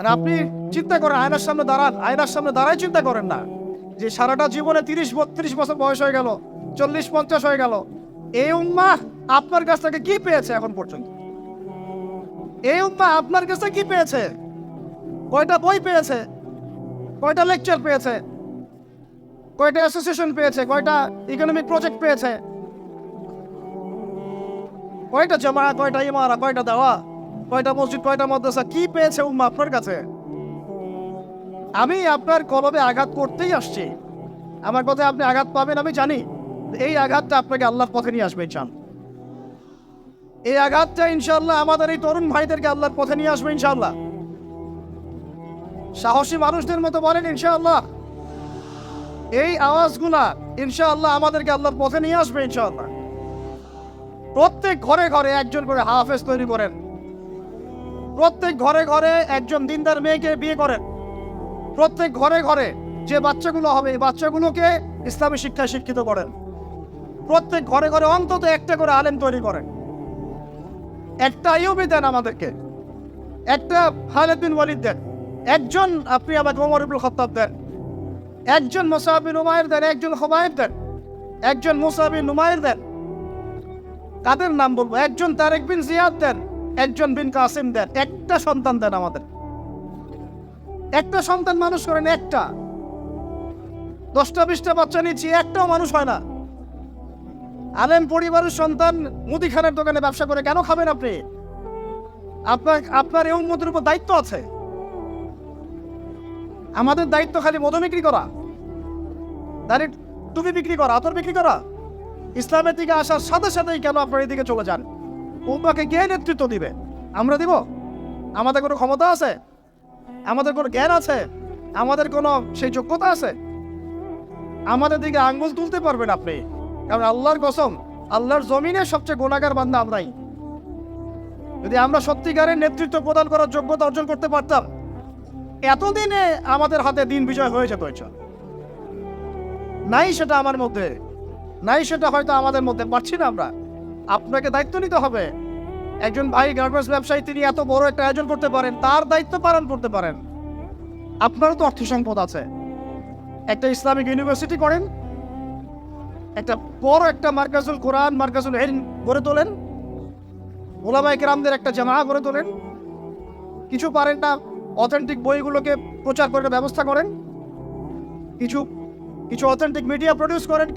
আর আপনি চিন্তা করেন, আয়নার সামনে দাঁড়ান, আয়নার সামনে দাঁড়ায় চিন্তা করেন না। যে সারাটা জীবনে তিরিশ বত্রিশ বছর বয়স হয়ে গেল, চল্লিশ, পঞ্চাশ হয়ে গেল এই উম্মা আপনার কাছ থেকে কি পেয়েছে এখন পর্যন্ত? এই উম্মা আপনার কাছে কি পেয়েছে? কয়টা বই পেয়েছে? কয়টা লেকচার পেয়েছে? কয়টা অ্যাসোসিয়েশন পেয়েছে? কয়টা ইকোনমিক প্রজেক্ট পেয়েছে? কয়টা জমা কয়টা ইমারা কয়টা দেওয়া কয়টা মসজিদ, কয়টা মাদ্রাসা? কি পেয়েছে উম্মা আপনার কাছে? আমি আপনার কলবে আঘাত করতেই আসছি। আমার কথায় আপনি আঘাত পাবেন, আমি জানি। এই আঘাতটা আপনাকে আল্লাহর পথে নিয়ে আসবে চান এই আঘাতটা ইনশাল্লাহ আমাদের এই তরুণ ভাইদেরকে আল্লাহর পথে নিয়ে আসবে ইনশাল্লাহ সাহসী মানুষদের মতো বলেন, ইনশাআল্লাহ। এই আওয়াজগুলা ইনশাআল্লাহ আমাদেরকে আল্লাহর পথে নিয়ে আসবে, ইনশাআল্লাহ। প্রত্যেক ঘরে ঘরে একজন করে হাফেজ তৈরি করেন। প্রত্যেক ঘরে ঘরে একজন দিনদার মেয়েকে বিয়ে করেন। প্রত্যেক ঘরে ঘরে যে বাচ্চাগুলো হবে, এই বাচ্চাগুলোকে ইসলামী শিক্ষায় শিক্ষিত করেন। প্রত্যেক ঘরে ঘরে অন্তত একটা করে আলেম তৈরি করেন। একটা আইয়ুবি দেন আমাদেরকে। একটা খালেদ বিন ওয়ালিদ দেন। একজন আপনি আমাকে ওমর ইবুল খত্তাব দেন। একজন মুসাবিন উমায়ের দেন, একজন হুমায়ের দেন। একজন মুসাবিন উমায়ের দেন। কাদের নাম বলব? একজন তারেক বিন জিয়াদ দেন। একজন বিন কাসিম দেন, একটা সন্তান দেন আমাদের। একটা সন্তান মানুষ করেন একটা। দশটা, বিশটা বাচ্চা নিচ্ছি, একটাও মানুষ হয় না। আলেম পরিবারের সন্তান মুদিখানের দোকানে ব্যবসা করে কেন খাবেন আপনি? আপনার আপনার এই উন্মতির উপর দায়িত্ব আছে। আমাদের দায়িত্ব খালি মধু বিক্রি করা। ডাইরেক্ট টুপি বিক্রি করা, আতর বিক্রি করা। ইসলামের দিকে আসার সাথে সাথেই কেন আপনার এদিকে চলে যান? উম্মাকে কে নেতৃত্ব দিবে। আমরা দিব? আমাদের কোনো ক্ষমতা আছে? আমাদের কোনো জ্ঞান আছে? আমাদের কোনো সেই যোগ্যতা আছে? আমাদের দিকে আঙ্গুল তুলতে পারবেন আপনি। কারণ আল্লাহর কসম, আল্লাহর জমিনে সবচেয়ে গোনাগার বান্দা আমরাই যদি আমরা সত্যিকারের নেতৃত্ব প্রদান করার যোগ্যতা অর্জন করতে পারতাম, এতদিনে আমাদের হাতে দিন বিজয় হয়ে যেত নাই সেটা আমার মধ্যে। নাই সেটা হয়তো আমাদের মধ্যে, পারছি না আমরা। আপনাকে দায়িত্ব নিতে হবে। একজন ভাই গার্মেন্টস ব্যবসায়ী, তিনি এত বড় একটা আয়োজন করতে পারেন, তার দায়িত্ব পালন করতে পারেন। আপনারও তো অর্থ সম্পদ আছে। একটা ইসলামিক ইউনিভার্সিটি করেন, একটা বড় একটা মার্কাজুল কোরআন, মার্কাজুল হেন গড়ে তোলেন ওলামাই কেরামদের একটা জামা গড়ে তোলেন, কিছু পারেন না, অথেন্টিক বইগুলোকে প্রচার করার ব্যবস্থা করেন, কিছু কিছু অথেন্টিক মিডিয়া প্রডিউস করেন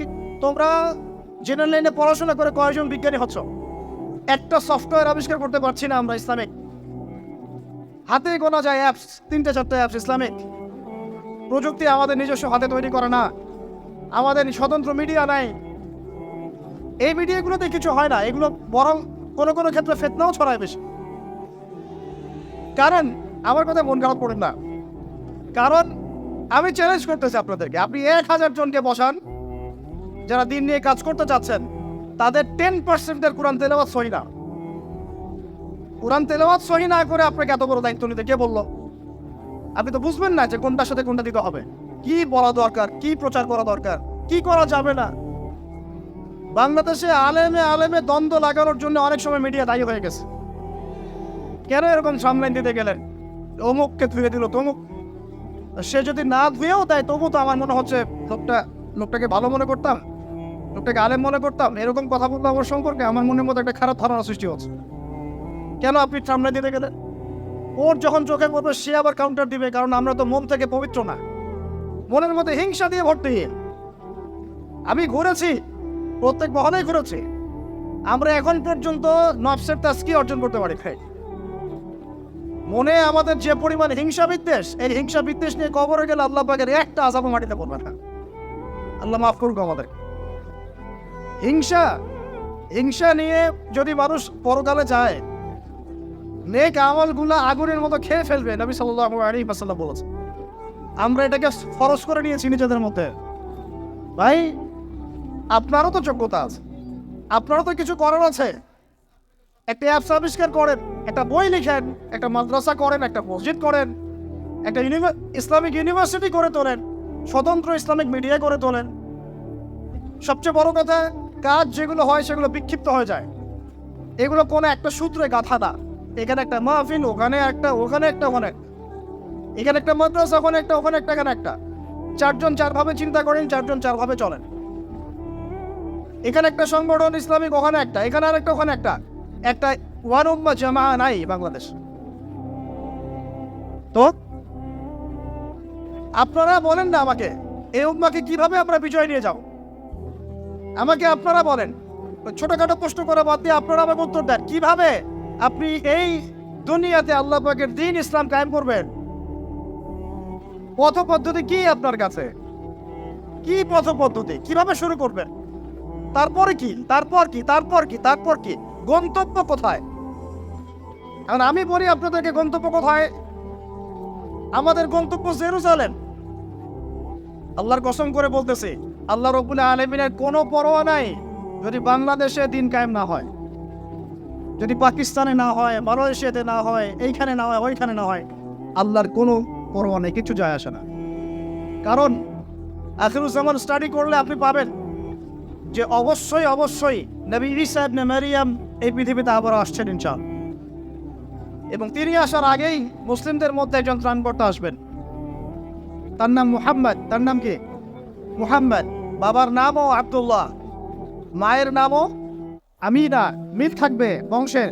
তোমরা জেনারেল লাইনে পড়াশোনা করে কয়েকজন বিজ্ঞানী হচ্ছ? একটা সফটওয়্যার আবিষ্কার করতে পারছি না আমরা ইসলামিক। হাতে গোনা যায় অ্যাপস তিনটে চারটে অ্যাপস ইসলামিক। প্রযুক্তি আমাদের নিজস্ব হাতে তৈরি করে না। আমাদের স্বতন্ত্র মিডিয়া নাই। এই মিডিয়াগুলোতে কিছু হয় না, এগুলো বরং কোনো কোনো ক্ষেত্রে ফেতনাও ছড়ায় বেশি। কারণ, আমার কথা মন খারাপ করেন না। কারণ, আমি চ্যালেঞ্জ করতেছি আপনাদেরকে। আপনি এক হাজার জনকে বসান যারা দিন নিয়ে কাজ করতে চাচ্ছেন, তাদের টেন পার্সেন্টের কোরআন তেলাওয়াত সহি না। কোরআন তেলাওয়াত সহি না করে আপনাকে এত বড় দায়িত্ব নিতে কে বলল? আপনি তো বুঝবেন না যে কোনটার সাথে কোনটা দিতে হবে। কি বলা দরকার, কি প্রচার করা দরকার, কি করা যাবে না? বাংলাদেশে আলেমে আলেমে দ্বন্দ্ব লাগানোর জন্য অনেক সময় মিডিয়া দায়ী হয়ে গেছে। কেন এরকম সামলাইন দিতে গেলেন? অমুককে ধুয়ে দিল তমুক। সে যদি না ধুয়েও দেয়, তবু তো আমার মনে হচ্ছে লোকটা লোকটাকে ভালো মনে করতাম। লোকটাকে আলেম মনে করতাম এরকম কথা বলল আমার সম্পর্কে আমার মনের মধ্যে একটা খারাপ ধারণা সৃষ্টি হচ্ছে। কেন আপনি সামনে দিতে গেলেন ওর যখন চোখে পড়বে, সে আবার কাউন্টার দিবে, কারণ আমরা তো মন থেকে পবিত্র না। মনের মধ্যে হিংসা দিয়ে ভর্তি। আমি ঘুরেছি, প্রত্যেক মহলেই ঘুরেছি। আমরা এখন পর্যন্ত নফসের তাস্কি অর্জন করতে পারি খাই মনে আমাদের যে পরিমাণ হিংসা বিদ্বেষ, এই হিংসা বিদ্বেষ নিয়ে কবরে গেলে আল্লাহ পাকের একটা আজাবও মাটিতে পড়বে না। আল্লাহ মাফ করুক আমাদের হিংসা হিংসা নিয়ে যদি মানুষ পরকালে যায়, নেক আমলগুলা আগুনের মতো খেয়ে ফেলবে, নবী সাল্লাল্লাহু আলাইহি ওয়াসাল্লাম বলেছে আমরা এটাকে ফরজ করে নিয়েছি নিজেদের মধ্যে। ভাই, আপনারও তো যোগ্যতা আছে, আপনারও তো কিছু করার আছে। একটা অ্যাপস আবিষ্কার করেন, একটা বই লিখেন, একটা মাদ্রাসা করেন, একটা মসজিদ করেন, একটা ইসলামিক ইউনিভার্সিটি করে তোলেন, স্বতন্ত্র ইসলামিক মিডিয়া করে তোলেন। সবচেয়ে বড় কথা কাজ যেগুলো হয় সেগুলো বিক্ষিপ্ত হয়ে যায়। এগুলো কোনো একটা সূত্রে গাথা না। এখানে একটা মাহফিল, ওখানে একটা ওখানে একটা, ওখানে। এখানে একটা মাদ্রাসা, ওখানে একটা ওখানে একটা, এখানে একটা। চারজন চারভাবে চিন্তা করেন, চারজন চারভাবে চলেন। এখানে একটা সংগঠন ইসলামিক, ওখানে একটা। এখানে আর একটা ওখানে একটা। একটা ওয়ান উম্মা জামা নাই বাংলাদেশ। তো? আপনারা বলেন না আমাকে, এই উম্মাকে কীভাবে আমরা বিজয় নিয়ে যাও? আমাকে আপনারা বলেন। ছোটখাটো প্রশ্ন করে বাদ দিয়ে আপনারা আমাকে উত্তর দেন। কীভাবে আপনি এই দুনিয়াতে আল্লাহ পাকের দিন ইসলাম কায়েম করবেন? পথ পদ্ধতি কি আপনার কাছে? কি পথ পদ্ধতি? কীভাবে শুরু করবেন? তারপরে কি? তারপর কি? তারপর কি? তারপর কি? গন্তব্য কোথায়? এখন আমি বলি আপনাদেরকে গন্তব্য কোথায়? আমাদের গন্তব্য জেরুজালেম। আল্লাহর কসম করে বলতেছি আল্লাহ রবুল আলমিনের কোনো পরোয়া নাই যদি বাংলাদেশে দিন কায়েম না হয়, যদি পাকিস্তানে না হয়, মালয়েশিয়াতে না হয়, এইখানে না হয়, ওইখানে না হয়, আল্লাহর কোনো পরোয়া নেই, কিছু যায় আসে না। কারণ আখিরুজ্জামান স্টাডি করলে আপনি পাবেন যে অবশ্যই অবশ্যই নবী ইসা ইবনে মারিয়াম এই পৃথিবীতে আবার আসছেন ইনশাল এবং তিনি আসার আগেই মুসলিমদের মধ্যে একজন ত্রাণকর্তা আসবেন। তার নাম মুহাম্মদ, তার নাম কি? মুহাম্মদ, বাবার নামও আব্দুল্লাহ, মায়ের নামও আমিনা, মিল থাকবে বংশের,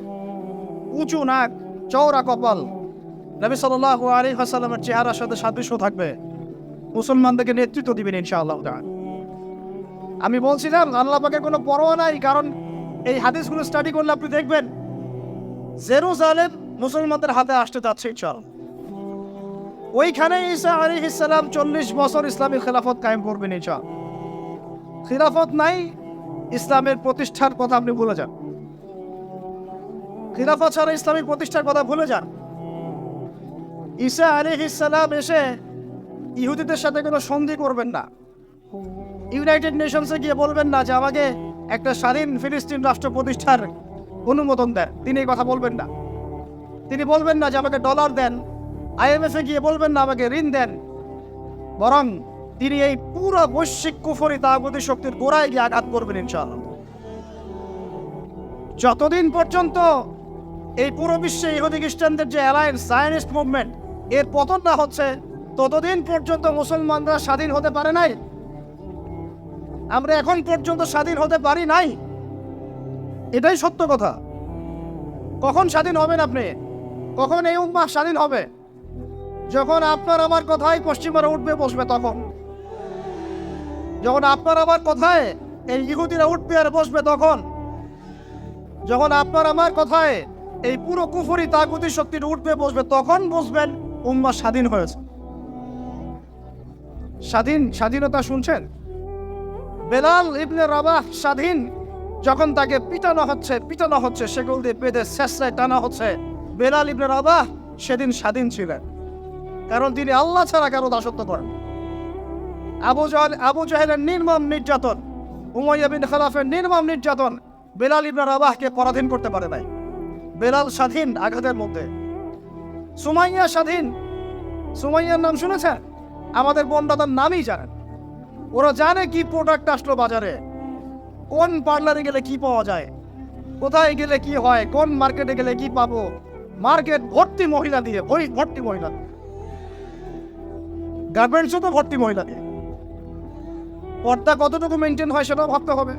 উঁচু নাক চৌড়া কপাল। নবী সাল্লাহ আলী হাসালামের চেহারার সাথে সাদৃশ্য থাকবে। মুসলমানদেরকে নেতৃত্ব দিবেন ইনশাআল্লাহ। আমি বলছিলাম, আল্লাহ পাকের কোনো পরোয়া নাই, কারণ এই হাদিসগুলো স্টাডি করলে আপনি দেখবেন, জেরুজালেম মুসলমানদের হাতে আসতে যাচ্ছে চল ওইখানে ঈসা আলী ইসলাম চল্লিশ বছর ইসলামী খেলাফত কায়েম করবেন চল খিলাফত নাই, ইসলামের প্রতিষ্ঠার কথা আপনি ভুলে যান। খিলাফত ছাড়া ইসলামিক প্রতিষ্ঠার কথা ভুলে যান। ঈসা আলী ইসলাম এসে ইহুদিদের সাথে কোনো সন্ধি করবেন না। ইউনাইটেড নেশনসে গিয়ে বলবেন না যে আমাকে একটা স্বাধীন ফিলিস্তিন রাষ্ট্র প্রতিষ্ঠার অনুমোদন দেন। তিনি এই কথা বলবেন না। তিনি বলবেন না যে আমাকে ডলার দেন। আইএমএফ গিয়ে বলবেন না আমাকে, ঋণ দেন। বরং তিনি এই পুরো বৈশ্বিক কুফরি তাগতি শক্তির গোড়ায় গিয়ে আঘাত করবেন ইনশাআল্লাহ। যতদিন পর্যন্ত এই পুরো বিশ্বে ইহুদি খ্রিস্টানদের যে অ্যালায়েন্স সায়নিস্ট মুভমেন্ট এর পতন না হচ্ছে, ততদিন পর্যন্ত মুসলমানরা স্বাধীন হতে পারে নাই। আমরা এখন পর্যন্ত স্বাধীন হতে পারি নাই। এটাই সত্য কথা। কখন স্বাধীন হবেন আপনি? কখন এই উম্মাহ স্বাধীন হবে? যখন আপনার আমার কথায় পশ্চিমারা উঠবে, বসবে তখন। যখন আপনার আমার কথায় এই ইহুদিরা উঠবে আর বসবে তখন। যখন আপনার আমার কথায় এই পুরো কুফরি তাগুতি শক্তির উঠবে, বসবে তখন বুঝবেন উম্মা স্বাধীন হয়েছে। স্বাধীন, স্বাধীনতা শুনছেন? বেলাল ইবনে রাবাহ স্বাধীন, যখন তাকে পিটানো হচ্ছে পিটানো হচ্ছে, সেগুলো দিয়ে পেটে শেষরায় টানা হচ্ছে। বেলাল ইবনে রাবাহ সেদিন স্বাধীন ছিলেন। কারণ তিনি আল্লাহ ছাড়া কারও দাসত্ব করেন আবু জাহেল আবু জাহেলের নির্মম নির্যাতন, উমাইয়া বিন খালাফের নির্মম নির্যাতন বেলাল ইবনে রাবাহকে পরাধীন করতে পারে নাই। বেলাল স্বাধীন আঘাতের মধ্যে। সুমাইয়া স্বাধীন। সুমাইয়ার নাম শুনেছেন? আমাদের বোনরা তার নামই জানেন। ওরা জানে কি প্রোডাক্ট আসলো বাজারে, কোন পার্লারে গেলে কি পাওয়া যায়, কোথায় গেলে কি হয়, কোন মার্কেটে গেলে কি পাবো। মার্কেট ভর্তি মহিলা দিয়ে, ভর্তি মহিলা গার্মেন্টসও তো ভর্তি মহিলা দিয়ে পর্দা কতটুকু মেনটেন হয় সেটাও ভাবতে হবে।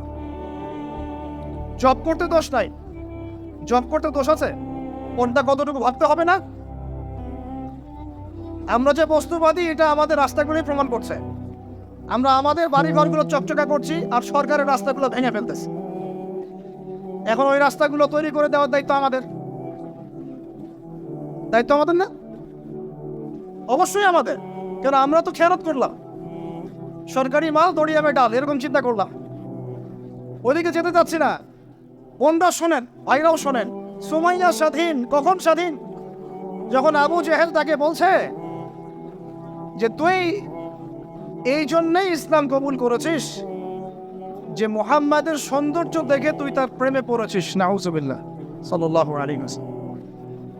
জব করতে দোষ নাই। জব করতে দোষ আছে? পর্দা কতটুকু ভাবতে হবে না? আমরা যে বস্তুবাদী, এটা আমাদের রাস্তাগুলোই প্রমাণ করছে। আমরা আমাদের বাড়ি ঘরগুলো চকচকা করছি আর সরকারের রাস্তাগুলো ভেঙে ফেলতেছি। এখন ওই রাস্তাগুলো তৈরি করে দেওয়ার দায়িত্ব আমাদের। দায়িত্ব আমাদের না? অবশ্যই আমাদের। কেন আমরা তো খেয়ানত করলাম। সরকারি মাল দড়িয়াবে ডাল, এরকম চিন্তা করলাম। ওইদিকে যেতে চাচ্ছি না। বোনরা শোনেন, ভাইরাও শোনেন। সুমাইয়া স্বাধীন, কখন স্বাধীন? যখন আবু জেহেল তাকে বলছে যে, তুই এই জন্যই ইসলাম কবুল করেছিস যে, মোহাম্মদের সৌন্দর্য দেখে তুই তার প্রেমে পড়েছিস। নাউজুবিল্লাহ সাল্লাহ আলী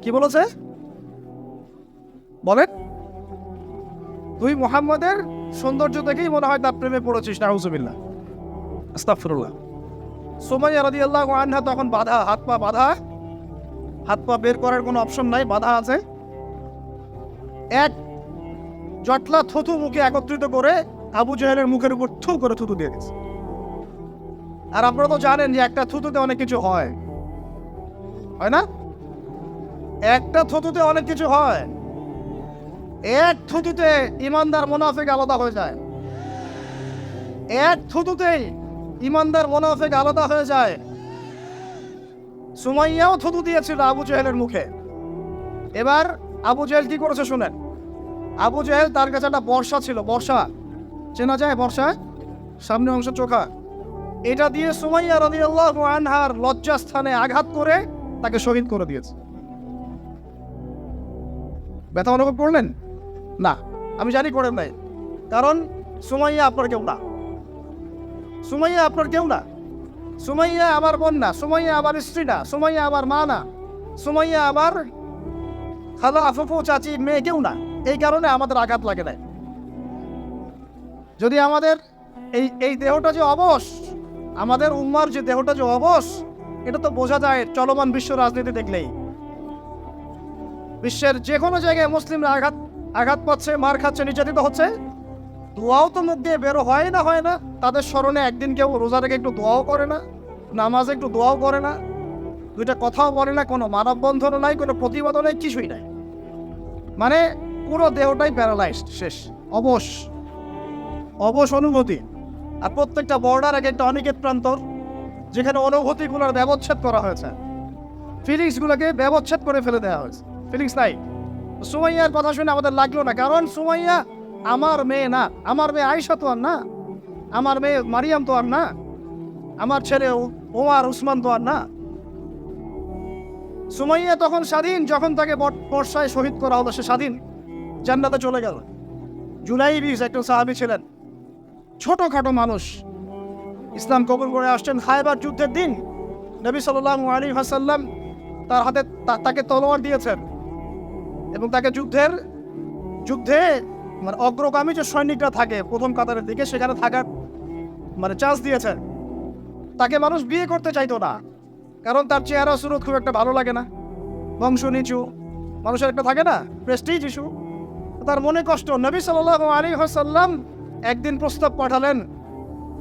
কি বলেছে? বলেন। তুই মোহাম্মদের সৌন্দর্য দেখেই মনে হয় তার প্রেমে পড়েছিস, নাউজুবিল্লাহ। আস্তাফিরুল্লাহ সোমাইয়া রাদি আল্লাহ আনহা তখন বাধা, হাত পা বাধা, হাত পা বের করার কোনো অপশন নাই, বাধা আছে। এক জটলা থুতু মুখে একত্রিত করে আবু জাহেলের মুখের উপর থু করে থুতু দিয়ে দিয়েছে আর আপনারা তো জানেন যে একটা থুতুতে অনেক কিছু হয়। হয় না? একটা থুতুতে অনেক কিছু হয়। এক থুতুতে ইমানদার মোনাফেক আলাদা হয়ে যায়। এক থুতুতেই ইমানদার মোনাফেক আলাদা হয়ে যায়। সুমাইয়াও থুতু দিয়েছিল আবু জাহেলের মুখে। এবার আবু জাহেল কি করেছে শুনেন? আবু জাহেল তার কাছে একটা বর্ষা ছিল, বর্ষা। চেনা যায় বর্ষা? সামনে অংশ চোখা। এটা দিয়ে সুমাইয়া রাদিয়াল্লাহু আনহার লজ্জাস্থানে আঘাত করে তাকে শহীদ করে দিয়েছে। ব্যথা অনুভব করলেন? না, আমি জানি করেন নাই। কারণ সুমাইয়া আপনার কেউ না। সুমাইয়া আপনার কেউ না। সুমাইয়া আমার বোন না, সুমাইয়া আমার স্ত্রী না, সুমাইয়া আমার মা না, সুমাইয়া আমার খালা আফুফু চাচি মেয়ে কেউ না। এই কারণে আমাদের আঘাত লাগে নাই। যদি আমাদের এই এই দেহটা যে অবশ, আমাদের উম্মার যে দেহটা যে অবশ, এটা তো বোঝা যায় চলমান বিশ্ব রাজনীতি দেখলেই। বিশ্বের যে কোনো জায়গায় মুসলিমরা আঘাত আঘাত পাচ্ছে মার খাচ্ছে, নির্যাতিত হচ্ছে? দোয়াও তো মুখ দিয়ে বেরো, হয় না হয় না? তাদের স্মরণে একদিন কেউ রোজা রেখে একটু দোয়াও করে না? নামাজে একটু দোয়াও করে না? দুইটা কথাও বলে না, কোনো মানববন্ধনও নাই, কোনো প্রতিবাদও নেই, কিছুই নাই। মানে পুরো দেহটাই প্যারালাইজড, শেষ, অবশ। অবশ অনুভূতি। আর প্রত্যেকটা বর্ডার এক একটা অনিকেত প্রান্তর, যেখানে অনুভূতিগুলোর ব্যবচ্ছেদ করা হয়েছে। ফিলিংসগুলোকে ব্যবচ্ছেদ করে ফেলে দেওয়া হয়েছে। ফিলিংস নাই। সুমাইয়ার কথা শুনে আমাদের লাগল না, কারণ সুমাইয়া আমার মেয়ে না, আমার মেয়ে আয়সা তো আর না, আমার মেয়ে মারিয়াম তো আর না, আমার ছেলে ওমার উসমান তো আর না। সুমাইয়া তখন স্বাধীন, যখন তাকে বর্ষায় শহীদ করা হলো, সে স্বাধীন, জান্নাতে চলে গেল। জুলাই বিশ একজন সাহাবি ছিলেন, ছোটখাটো মানুষ। ইসলাম কবুল করে আসছেন খায়বার যুদ্ধের দিন। নবী সাল্লাহ আলী হাসাল্লাম তার হাতে তাকে তলোয়ার দিয়েছেন। এবং তাকে যুদ্ধের, যুদ্ধে মানে অগ্রগামী যে সৈনিকরা থাকে প্রথম কাতারের দিকে, সেখানে থাকার মানে চান্স দিয়েছেন তাকে মানুষ বিয়ে করতে চাইতো না, কারণ তার চেহারা সুরত খুব একটা ভালো লাগে না। বংশ নিচু, মানুষের একটা থাকে না প্রেস্টিজ ইস্যু তার মনে কষ্ট, নবী সাল্লাহ আলী হাসাল্লাম একদিন প্রস্তাব পাঠালেন,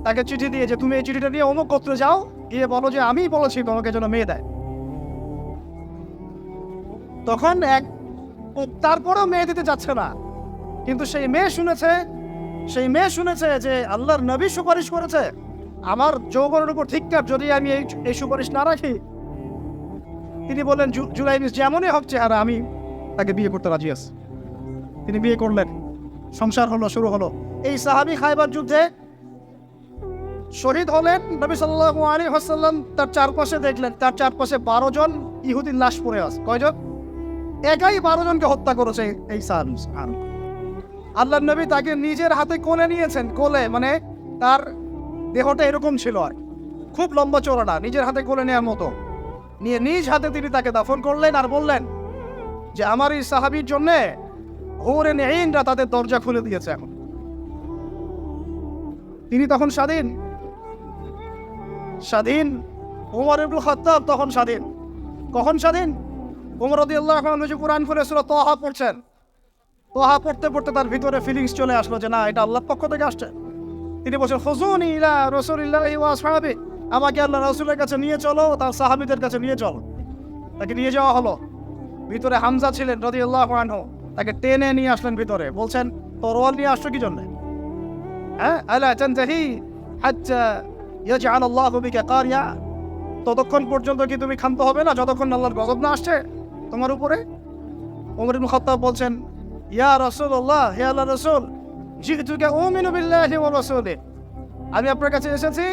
তাকে চিঠি দিয়ে যে, তুমি এই চিঠিটা নিয়ে অমুক করতে যাও, গিয়ে বলো যে, আমিই বলেছি তোমাকে যেন মেয়ে দেয়। তখন এক তারপরেও মেয়ে দিতে যাচ্ছে না। কিন্তু সেই মেয়ে শুনেছে, সেই মেয়ে শুনেছে যে আল্লাহর নবী সুপারিশ করেছে, আমার যৌবনের উপর ঠিকঠাক যদি আমি এই এই সুপারিশ না রাখি। তিনি বললেন জুলাই বিশ যেমনই হোক চেহারা, আমি তাকে বিয়ে করতে রাজি আছি। তিনি বিয়ে করলেন, সংসার হলো, শুরু হলো। এই সাহাবি খাইবার যুদ্ধে শহীদ হলেন নবী সাল্লাহ আলী হাসাল্লাম তার চারপাশে দেখলেন, তার চারপাশে বারো জন ইহুদিন লাশ পড়ে আছে। কয়জন? একাই বারো জনকে হত্যা করেছে এই সাহাবি। আল্লাহ নবী তাকে নিজের হাতে কোলে নিয়েছেন, কোলে মানে তার দেহটা এরকম ছিল আর খুব লম্বা না নিজের হাতে কোলে নেওয়ার মতো। নিয়ে নিজ হাতে তিনি তাকে দাফন করলেন আর বললেন যে, আমার এই সাহাবির জন্যে হোরে নেইনরা তাদের দরজা খুলে দিয়েছে এখন। তিনি তখন স্বাধীন। স্বাধীন। ওমর ইবনুল খাত্তাব তখন স্বাধীন। কখন স্বাধীন? ওমর রাদিয়াল্লাহু আনহু যে কোরআন খুলে সূরা তোহা পড়ছেন, তোহা পড়তে পড়তে তার ভিতরে ফিলিংস চলে আসলো যে না, এটা আল্লাহর পক্ষ থেকে আসছে। তিনি বলছেন, হুজুনি ইলা রাসূলিল্লাহি ওয়া আসহাবি আমাকে আল্লাহ রাসূলের কাছে নিয়ে চলো, তার সাহাবীদের কাছে নিয়ে চলো। তাকে নিয়ে যাওয়া হলো। ভিতরে হামজা ছিলেন রাদিয়াল্লাহু আনহু। তাকে টেনে নিয়ে আসলেন ভিতরে। বলছেন, তরোয়াল নিয়ে আসছো কি জন্য? হ্যাঁ আলা তানতাহি হাত্তা ইয়াজআল আল্লাহু বিকা কারিয়া। ততক্ষণ পর্যন্ত কি তুমি ক্ষান্ত হবে না, যতক্ষণ আল্লাহর গজব না আসছে? তোমার উপরে? ওমর ইবনে খাত্তাব বলছেন, ইয়া রাসূলুল্লাহ, হে আল্লাহ রাসূল, জিতুকা উমিনু বিল্লাহি ওয়া রাসূলি। আমি আপনার কাছে এসেছি,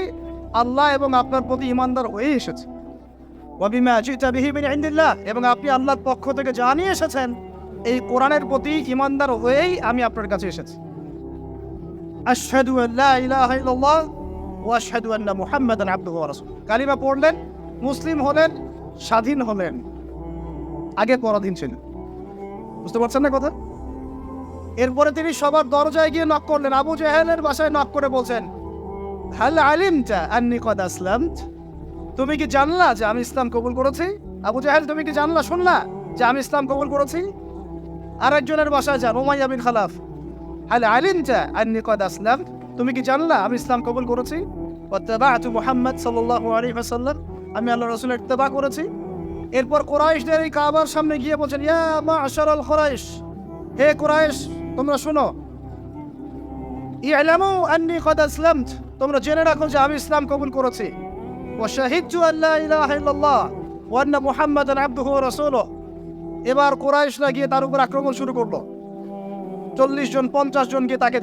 আল্লাহ এবং আপনার প্রতি ইমানদার হয়ে এসেছি। ওয়া বিমা জিতা বিহি মিন ইনদিল্লাহ, এবং আপনি আল্লাহর পক্ষ থেকে জানিয়ে এসেছেন, এই কোরআনের প্রতি ইমানদার হয়েই আমি আপনার কাছে এসেছি। আশহাদু আল্লা ইলাহা ইল্লাল্লাহ ওয়া আশহাদু আন্না মুহাম্মাদান আবদুহু ওয়া রাসূলুহু। কালিমা পড়লেন, মুসলিম হলেন, স্বাধীন হলেন। আগে পরাধীন ছিলেন। বুঝতে পারছেন না কথা? এরপরে তিনি সবার দরজায় গিয়ে নক করলেন। আবু জাহেলের বাসায় নক করে বলছেন, হাল আলিমটা আন্নি কদ আসলাম তুমি কি জানলা যে আমি ইসলাম কবুল করেছি? আবু জাহেল, তুমি কি জানলা? শুনলা যে আমি ইসলাম কবুল করেছি। আর একজনের বাসায় যান ওমাইয়া বিন খালাফ। হাল আলিমতা আন্নি কদ আসলাম তুমি কি জানলা আমি ইসলাম কবুল করেছি? ওয়াত্তাবাআতু মুহাম্মদ সাল্লাল্লাহু আলাইহি ওয়াসাল্লাম। আমি আল্লাহ রাসূলের ইত্তেবা করেছি। এরপর কোরাইশদের এই কাবার সামনে গিয়ে বলছেন, ইয়া মা'শারাল কুরাইশ, হে কুরাইশ, তোমরা শোনো। ইয়ালামু আন্নি কদ আসলামত, তোমরা জেনে রাখো যে আমি ইসলাম কবুল করেছি। ওয়া শাহিদতু আল্লা ইলাহা ইল্লাল্লাহ, ওয়া আন্না মুহাম্মাদান আবদুহু ওয়া রাসূলুহু। এবার কোরাইশরা গিয়ে তার উপর আক্রমণ শুরু করল। চল্লিশ জন, পঞ্চাশ জন গিয়ে তাকে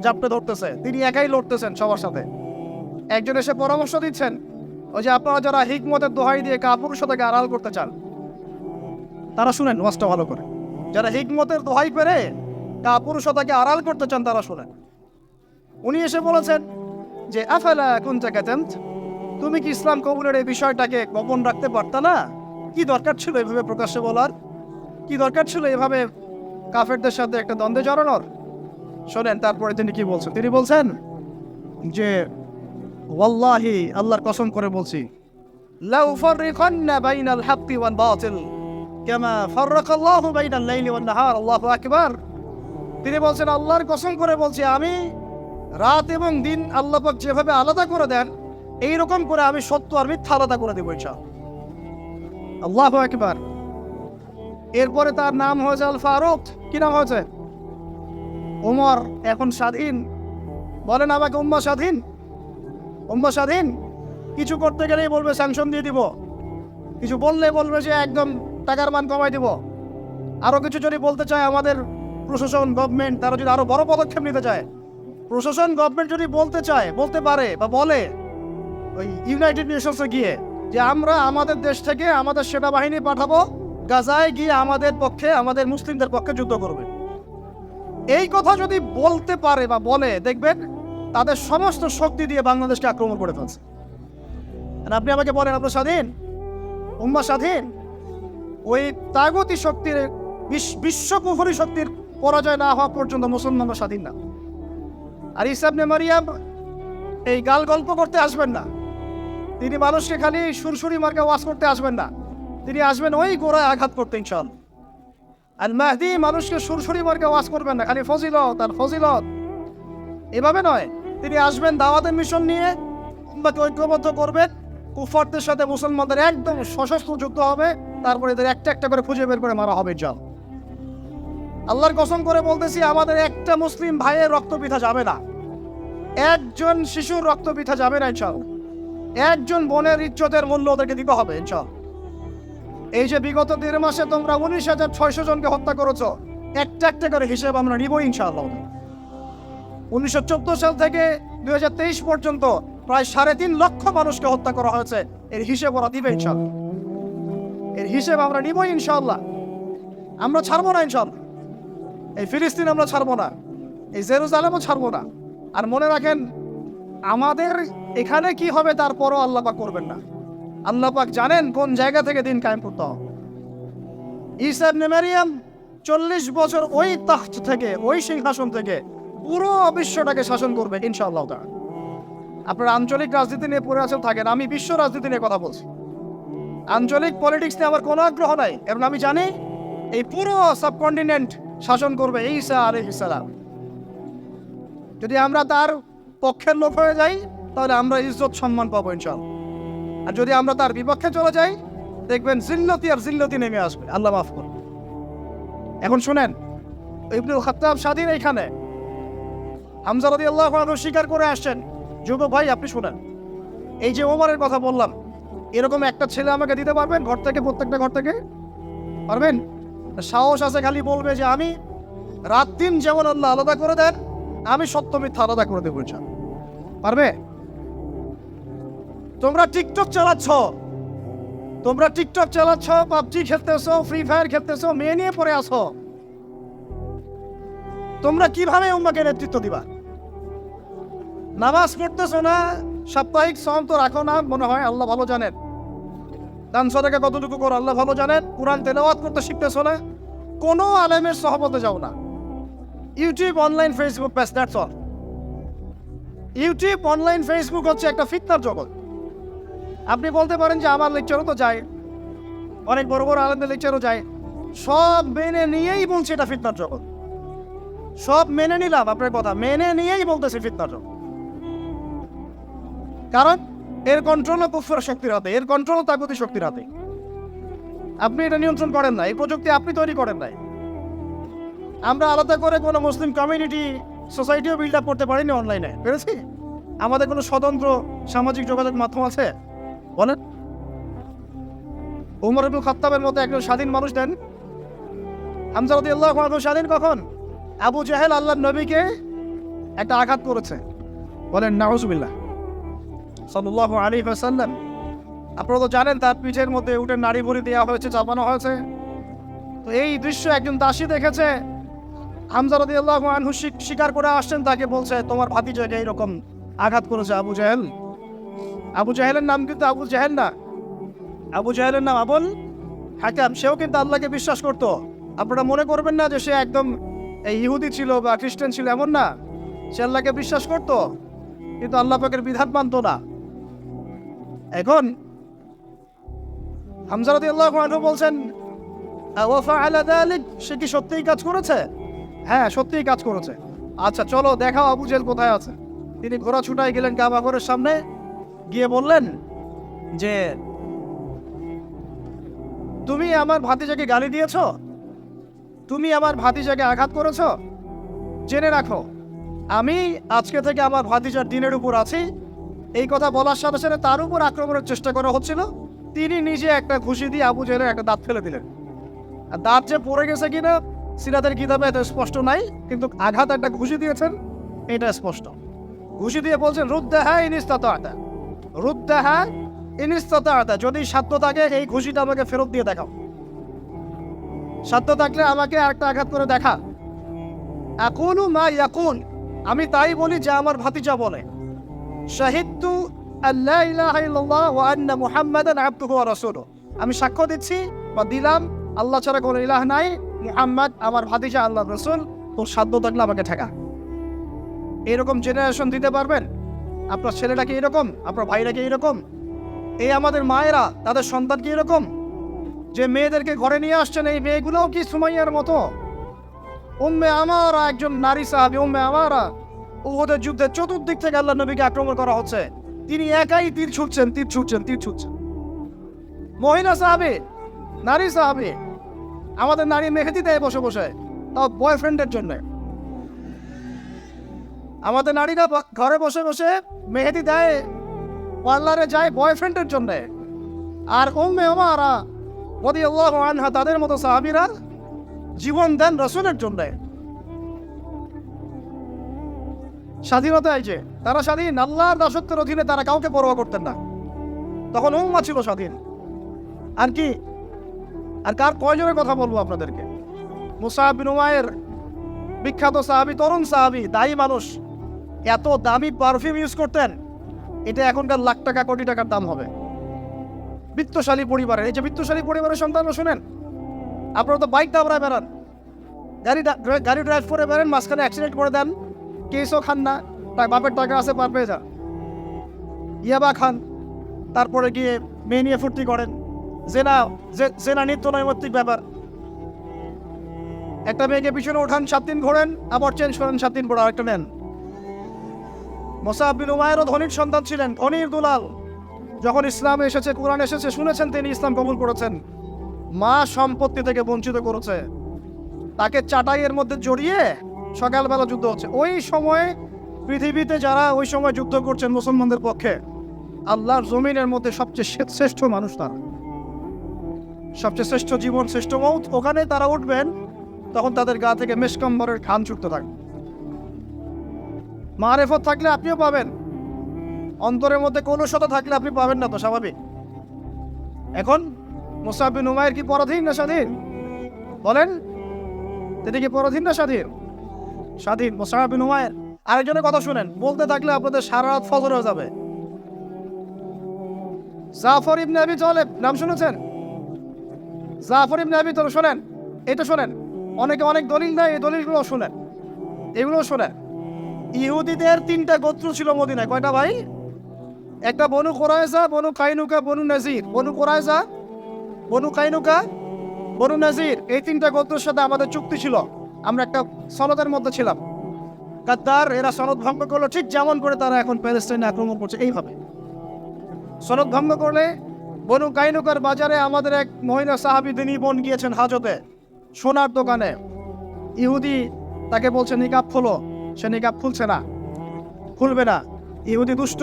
জাপটে ধরতেছে। তিনি একাই লড়তেছেন সবার সাথে। একজন এসে পরামর্শ দিচ্ছেন ওই যে আপনারা যারা হিকমতের দোহাই দিয়ে কাপুরুষতাকে আড়াল করতে চান, তারা শুনেন ওয়াজটা ভালো করে। যারা হিকমতের দোহাই পেরে কাপুরুষতাকে আড়াল করতে চান, তারা শুনেন। উনি এসে বলেছেন যে, আফালা কুনতা কাতামত? তুমি কি ইসলাম কবুলের এই বিষয়টাকে গোপন রাখতে পারতা না? কি দরকার ছিল এভাবে প্রকাশ্যে বলার? কি দরকার ছিল এভাবে কাফেরদের সাথে একটা দ্বন্দ্বে জড়ানোর? শোনেন, তারপরে তিনি কি বলছেন? তিনি বলছেন যে ওয়াল্লাহি, আল্লাহর কসম করে বলছি। লাউ ফাররিকান্না বাইনাল হাক্কি ওয়াল বাতিল। কামা ফাররাকাল্লাহু বাইনাল লাইলি ওয়ান নাহার, আল্লাহু আকবার। তিনি বলছেন, আল্লাহর কসম করে বলছি আমি, রাত এবং দিন আল্লাহ পাক যেভাবে আলাদা করে দেন এই রকম করে আমি সত্য আর মিথ্যা আলাদা করে দেবো ইনশাআল্লাহ। আল্লাহু আকবার। এরপরে তার নাম হয়েছে আল ফারুক। কি নাম হয়েছে? ওমর এখন স্বাধীন। বলেন আমাকে উম্মা স্বাধীন? উম্মা স্বাধীন, কিছু করতে গেলেই বলবে স্যাংশন দিয়ে দিব। কিছু বললে বলবে যে একদম টাকার মান কমাই দিব। আরও কিছু যদি বলতে চায় আমাদের প্রশাসন গভর্নমেন্ট তারা যদি আরও বড় পদক্ষেপ নিতে চায়। প্রশাসন গভর্নমেন্ট যদি বলতে চায়, বলতে পারে বা বলে ওই ইউনাইটেড নেশনসে গিয়ে যে আমরা আমাদের দেশ থেকে আমাদের সেনাবাহিনী পাঠাবো, গাজায় গিয়ে আমাদের পক্ষে, আমাদের মুসলিমদের পক্ষে যুদ্ধ করবে। এই কথা যদি বলতে পারে বা বলে, দেখবেন তাদের সমস্ত শক্তি দিয়ে বাংলাদেশকে আক্রমণ করে ফেলছে। আপনি আমাকে বলেন, আপনার স্বাধীন? উম্মা স্বাধীন? ওই তাগতি শক্তির, বিশ- বিশ্বকুফরি শক্তির পরাজয় না হওয়া পর্যন্ত মুসলমানরা স্বাধীন না। আর ইসাবনে মারিয়াম এই গাল গল্প করতে আসবেন না। তিনি মানুষকে খালি সুরসুরি মার্কা ওয়াজ করতে আসবেন না। তিনি আসবেন ওই গোড়ায় আঘাত করতে ইনশাল আর মাহদি মানুষকে সুরসুরি মার্কা ওয়াজ করবেন না, খালি ফজিলত, আর ফজিলত। এভাবে নয়। তিনি আসবেন দাওয়াতের মিশন নিয়ে, উম্মাকে ঐক্যবদ্ধ করবেন, কুফারদের সাথে মুসলমানদের একদম সশস্ত্র যুদ্ধ হবে, তারপরে এদের একটা একটা করে খুঁজে বের করে মারা হবে জল আল্লাহর কসম করে বলতেছি, আমাদের একটা মুসলিম ভাইয়ের রক্ত পিঠা যাবে না। একজন শিশুর রক্ত পিঠা যাবে না ইনশাল একজন বোনের ইজ্জতের মূল্য ওদেরকে দিতে হবে ইনশাল এই যে বিগত দেড় মাসে তোমরা উনিশ হাজার ছয়শো জনকে হত্যা করেছ, একটা একটা করে হিসেব আমরা নিব ইনশাআল্লাহ। উনিশশো চোদ্দ সাল থেকে দুই হাজার তেইশ পর্যন্ত প্রায় সাড়ে তিন লক্ষ মানুষকে হত্যা করা হয়েছে। এর হিসেব ওরা দিবে ইনশাল্লাহ। এর হিসেব আমরা নিব ইনশাআল্লাহ আমরা ছাড়বো না ইনশাল্লাহ। এই ফিলিস্তিন আমরা ছাড়বো না। এই জেরুজালেমও ছাড়বো না। আর মনে রাখেন, আমাদের এখানে কি হবে তারপরও আল্লাহ পাক করবেন না। আল্লাহ পাক জানেন কোন জায়গা থেকে দিন কায়েম করতে হবে। ইসাব নেমারিয়াম চল্লিশ বছর ওই তাহত থেকে, ওই সিংহাসন থেকে পুরো বিশ্বটাকে শাসন করবে ইনশাআল্লাহ তাআলা। আপনার আঞ্চলিক রাজনীতি নিয়ে পড়ে আছেন, থাকেন। আমি বিশ্ব রাজনীতি নিয়ে কথা বলছি। আঞ্চলিক পলিটিক্স নিয়ে আমার কোনো আগ্রহ নাই। এবং আমি জানি এই পুরো সাবকন্টিনেন্ট শাসন করবে ঈসা আলাইহিস সালাম। যদি আমরা তার পক্ষের লোক হয়ে যাই, তাহলে আমরা ইজ্জত সম্মান পাবো, ইনশাআল্লাহ। আর যদি আমরা তার বিপক্ষে চলে যাই, দেখবেন জিল্লতি আর জিল্লতি নেমে আসবে। আল্লাহ মাফ করুন। এখন শুনেন, ইবনুল খাত্তাব স্বাধীন এইখানে। হামজা রদি আল্লাহ স্বীকার করে আসছেন, যুবক ভাই, আপনি শোনেন। এই যে ওমারের কথা বললাম, এরকম একটা ছেলে আমাকে দিতে পারবেন ঘর থেকে, প্রত্যেকটা ঘর থেকে? পারবেন? সাহস আছে খালি বলবে যে আমি রাত দিন যেমন আল্লাহ আলাদা করে দেন, আমি সত্য মিথ্যা আলাদা করে দেবো। পারবে? তোমরা টিকটক চালাচ্ছ। তোমরা টিকটক চালাচ্ছ, পাবজি খেলতেছো, ফ্রি ফায়ার খেলতেছো, মেয়ে নিয়ে পরে আসো তোমরা কীভাবে উম্মাকে নেতৃত্ব দিবা? নামাজ পড়তেছো না? সাপ্তাহিক সম তো রাখো না, মনে হয় আল্লাহ ভালো জানেন। দান সদাকে কতটুকু করো, আল্লাহ ভালো জানেন। কোরআন তেলাওয়াত করতে শিখতেছো না? কোনো আলেমের সহবতে যাও না। ইউটিউব, অনলাইন, ফেসবুক, ব্যাস that's all YouTube, online, Facebook হচ্ছে একটা ফিতনার জগৎ। আপনি বলতে পারেন যে আমার লেকচারও তো যায়। অনেক বড় বড় আলেমদের লেকচারও যায়। সব মেনে নিয়েই বলছে এটা ফিতনার জগৎ। সব মেনে নিলাম আপনার কথা। মেনে নিয়েই বলতেছি ফিতনাটা। কারণ এর কন্ট্রোলও কুফর শক্তির হাতে, এর কন্ট্রোলও তাগুতি শক্তির হাতে। আপনি এটা নিয়ন্ত্রণ করেন না এই প্রযুক্তি আপনি তৈরি করেন নাই। আমরা আলাদা করে কোনো মুসলিম কমিউনিটি সোসাইটিও বিল্ড আপ করতে পারিনি অনলাইনে পেরেছি? আমাদের কোনো স্বতন্ত্র সামাজিক যোগাযোগ মাধ্যম আছে? বলেন। উমর ইবুল খত্তাবের মতো একজন স্বাধীন মানুষ দেন। হামজারদি আল্লাহ স্বাধীন কখন? আবু জাহেল আল্লাহ নবীকে একটা আঘাত করেছে। বলেন নাউজুবিল্লাহ সাল্লাহ আলী সাল্লাম আপনারা তো জানেন তার পিঠের মধ্যে উঠে নাড়ি ভরি দেওয়া হয়েছে, চাপানো হয়েছে। তো এই দৃশ্য একজন দাসী দেখেছে, হামজা রদি আল্লাহ আনহু স্বী- স্বীকার করে আসছেন, তাকে বলছে, তোমার ভাতিজাকে এইরকম আঘাত করেছে আবু জাহেল। আবু জাহেলের নাম কিন্তু আবু জাহেল না। আবু জাহেলের নাম আবুল হাকাম, সেও কিন্তু আল্লাহকে বিশ্বাস করতো। আপনারা মনে করবেন না যে সে একদম এই ইহুদি ছিল বা খ্রিস্টান ছিল এমন না, সে আল্লাহকে বিশ্বাস করতো, কিন্তু আল্লাহ পাকের বিধান মানতো না। এখন হামজারদি আল্লাহ বলছেন সে কি সত্যিই কাজ করেছে? হ্যাঁ সত্যিই কাজ করেছে। আচ্ছা চলো দেখাও আবু জেল কোথায় আছে। তিনি ঘোড়া ছুটাই গেলেন কাবা ঘরের সামনে, গিয়ে বললেন যে, তুমি আমার ভাতিজাকে গালি দিয়েছ? তুমি আমার ভাতিজাকে আঘাত করেছ? জেনে রাখো, আমি আজকে থেকে আমার ভাতিজার দিনের উপর আছি। এই কথা বলার সাথে সাথে তার উপর আক্রমণের চেষ্টা করা হচ্ছিল। তিনি নিজে একটা ঘুষি দিয়ে আবু জেলের একটা দাঁত ফেলে দিলেন। আর দাঁত যে পড়ে গেছে কিনা, সিরাতের কিতাবে এত স্পষ্ট নাই, কিন্তু আঘাত একটা ঘুষি দিয়েছেন, এটা স্পষ্ট। ঘুষি দিয়ে বলছেন রুদ্দাহা ইনিস্তাতা রুদ্দাহা ইনিস্তাতা যদি সাধ্য থাকে, এই ঘুষিটা আমাকে ফেরত দিয়ে দেখাও। সাধ্য থাকলে আমাকে একটা আঘাত করে দেখা। এখনও মা ইয়াকুন, আমি তাই বলি যে আমার ভাতিজা বলে। আল্লাহ ওয়া আমি সাক্ষ্য দিচ্ছি বা দিলাম, আল্লাহ ছাড়া কোনো ইলাহ নাই। মুহাম্মদ আমার ভাতিজা আল্লাহ রসুল, তোর সাধ্য থাকলে আমাকে ঠেকা। এরকম জেনারেশন দিতে পারবেন? আপনার ছেলেটাকে এরকম? আপনার ভাইরা কি এরকম? এই আমাদের মায়েরা, তাদের সন্তান কি এরকম? যে মেয়েদেরকে ঘরে নিয়ে আসছেন এই মেয়েগুলোও কি সুমাইয়ার মতো? উম্মে আমারা একজন নারী সাহাবি, উম্মে আমারা ওদের যুদ্ধে চতুর্দিক থেকে আল্লাহ নবীকে আক্রমণ করা হচ্ছে। তিনি একাই তীর ছুটছেন তীর ছুটছেন তীর ছুটছেন। মহিলা সাহাবি, নারী সাহাবি, আমাদের নারী মেহেদি দেয় বসে বসে, তাও বয়ফ্রেন্ডের জন্য। আমাদের নারীরা ঘরে বসে বসে মেহেদি দেয় পার্লারে যায় বয়ফ্রেন্ডের জন্য। আর উম্মে আমারা বদি আল্লাহ আনহা, তাদের মতো সাহাবিরা জীবন দেন রসুলের জন্য। স্বাধীনতা এই যে, তারা স্বাধীন, আল্লাহর দাসত্বের অধীনে তারা কাউকে পরোয়া করতেন না। তখন উম্মা ছিল স্বাধীন। আর কি? আর কার কয়জনের কথা বলব আপনাদেরকে? মুসাহাব বিন উমায়ের বিখ্যাত সাহাবি, তরুণ সাহাবি, দায়ী মানুষ, এত দামি পারফিউম ইউজ করতেন, এটা এখনকার লাখ টাকা, কোটি টাকার দাম হবে। বিত্তশালী পরিবারের, এই যে বিত্তশালী পরিবারের সন্তানরা শোনেন, আপনারা তো বাইক দাবড়ায় বেড়ান, গাড়ি গাড়ি ড্রাইভ করে বেড়েন, মাঝখানে অ্যাক্সিডেন্ট করে দেন, কেসও খান না তাই বাপের টাকা আছে, পার পেয়ে যান। ইয়াবা খান, তারপরে গিয়ে মেয়ে নিয়ে ফুর্তি করেন। জেনা জেনা নিত্য নৈমিত্তিক ব্যাপার। একটা মেয়েকে পিছনে ওঠান সাত দিন ঘোরেন, আবার চেঞ্জ করেন, সাত দিন পর আরেকটা নেন। মোসাবিন উমায়েরও ধনির সন্তান ছিলেন, ধনির দুলাল। যখন ইসলাম এসেছে, কোরআন এসেছে, শুনেছেন তিনি ইসলাম কবুল করেছেন। মা সম্পত্তি থেকে বঞ্চিত করেছে। তাকে চাটাইয়ের মধ্যে জড়িয়ে সকালবেলা যুদ্ধ হচ্ছে। ওই সময়ে পৃথিবীতে যারা ওই সময় যুদ্ধ করছেন মুসলমানদের পক্ষে, আল্লাহর জমিনের মধ্যে সবচেয়ে শ্রে- শ্রেষ্ঠ মানুষ তারা। সবচেয়ে শ্রেষ্ঠ জীবন, শ্রেষ্ঠ মৌত, ওখানে তারা উঠবেন, তখন তাদের গা থেকে মেসকম্বরের খান ছুটতে থাকবে মারেফত থাকলে আপনিও পাবেন। অন্তরের মধ্যে কোনো শত থাকলে আপনি পাবেন না তো, স্বাভাবিক। এখন মুসাবিন উমায়ের কি পরাধীন না স্বাধীন? বলেন, তিনি কি পরাধীন না স্বাধীন? স্বাধীন মুসাহাবিন উমায়ের আরেকজনের কথা শুনেন, বলতে থাকলে আপনাদের সারা রাত ফজর হয়ে যাবে। জাফর ইবনে আবি তালেব নাম শুনেছেন? জাফর ইবনে আবি শোনেন, এটা শোনেন, অনেকে অনেক দলিল দেয় এই দলিলগুলো শোনেন, এগুলো শোনেন। ইহুদিদের তিনটা গোত্র ছিল মদিনায়, কয়টা ভাই? একটা বনু কোরাইজা বনু কাইনুকা, বনু নাজির। বনু কোরাইজা বনু কাইনুকা, বনু নাজির, এই তিনটা গোত্রের সাথে আমাদের চুক্তি ছিল। আমরা একটা সনদের মধ্যে ছিলাম। গাদ্দার, এরা সনদ ভঙ্গ করল ঠিক যেমন করে তারা এখন প্যালেস্টাইনে আক্রমণ করছে, এইভাবে। সনদ ভঙ্গ করলে বনু কাইনুকার বাজারে আমাদের এক মহিলা সাহাবি দিনী বোন গিয়েছেন হাজতে, সোনার দোকানে। ইহুদি তাকে বলছে নিকাপ খুলো। সে নিকাপ খুলছে না, খুলবে না। ইহুদি দুষ্ট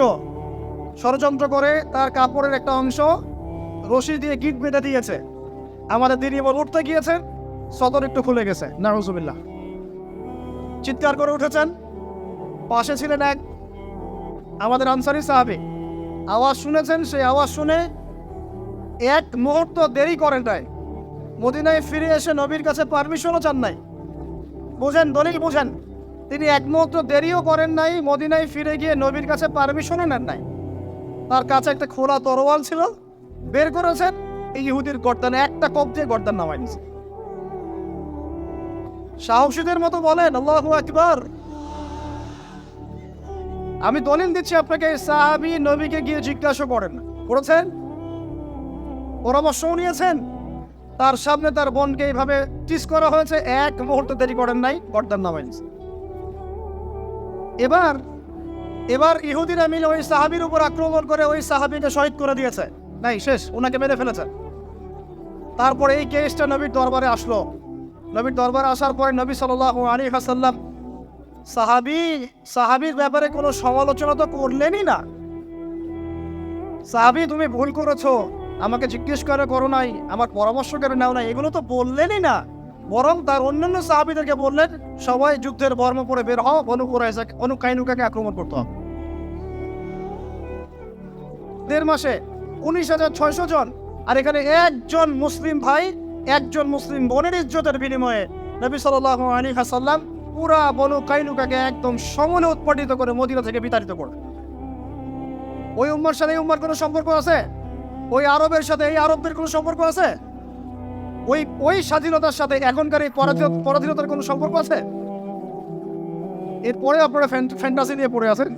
ষড়যন্ত্র করে তার কাপড়ের একটা অংশ রশি দিয়ে গিট বেঁধে দিয়েছে। আমাদের দিনী এবার উঠতে গিয়েছেন, সদর একটু খুলে গেছে। নারুজুবিল্লাহ চিৎকার করে উঠেছেন। পাশে ছিলেন এক আমাদের আনসারি সাহাবি। আওয়াজ শুনেছেন, সেই আওয়াজ শুনে এক মুহূর্ত দেরি করেন নাই। মদিনায় ফিরে এসে নবীর কাছে পারমিশনও চান নাই। বুঝেন, দলিল বুঝেন। তিনি এক মুহূর্ত দেরিও করেন নাই, মদিনায় ফিরে গিয়ে নবীর কাছে পারমিশনও নেন নাই। তার কাছে একটা খোলা তরোয়াল ছিল। বের করেছেন, এই ইহুদির গর্দানে একটা কপ দিয়ে গর্দান নামাই দিয়েছে সাহসীদের মতো বলেন, আল্লাহু আকবার। আমি দলিল দিচ্ছি আপনাকে সাহাবি নবীকে গিয়ে জিজ্ঞাসা করেন। করেছেন? পরামর্শও নিয়েছেন? তার সামনে তার বোনকে এইভাবে টিস করা হয়েছে, এক মুহূর্ত দেরি করেন নাই, গর্দান নামাই। এবার এবার ইহুদিরা মিলে ওই সাহাবির উপর আক্রমণ করে ওই সাহাবিকে শহীদ করে দিয়েছে। নাই, শেষ, ওনাকে মেরে ফেলেছে। তারপরে এই কেসটা নবীর দরবারে আসলো। নবীর দরবারে আসার পরে নবী সাল্লাহ আলী হাসাল্লাম সাহাবি, সাহাবির ব্যাপারে কোনো সমালোচনা তো করলেনই না। সাহাবি, তুমি ভুল করেছ, আমাকে জিজ্ঞেস করে করো নাই, আমার পরামর্শ করে নাও নাই, এগুলো তো বললেনই না। বরং তার অন্যান্য সাহাবিদেরকে বললেন, সবাই যুদ্ধের বর্ম পরে বের হও কাইনুকাকে আক্রমণ করতে হবে। দেড় মাসে উনিশ হাজার ছয়শো জন, আর এখানে একজন মুসলিম ভাই, একজন মুসলিম বোনের ইজ্জতের বিনিময়ে নবী সাল্লাহ আলী হাসাল্লাম পুরা বনু কাইনুকাকে একদম সমলে উৎপাদিত করে মদিনা থেকে বিতাড়িত করে ওই উম্মার সাথে এই উম্মার কোনো সম্পর্ক আছে? ওই আরবের সাথে এই আরবদের কোনো সম্পর্ক আছে? ওই ওই স্বাধীনতার সাথে এখনকার এই পরাধীনতার কোনো সম্পর্ক আছে? এরপরে আপনারা ফ্যান্টাসি নিয়ে পড়ে আছেন?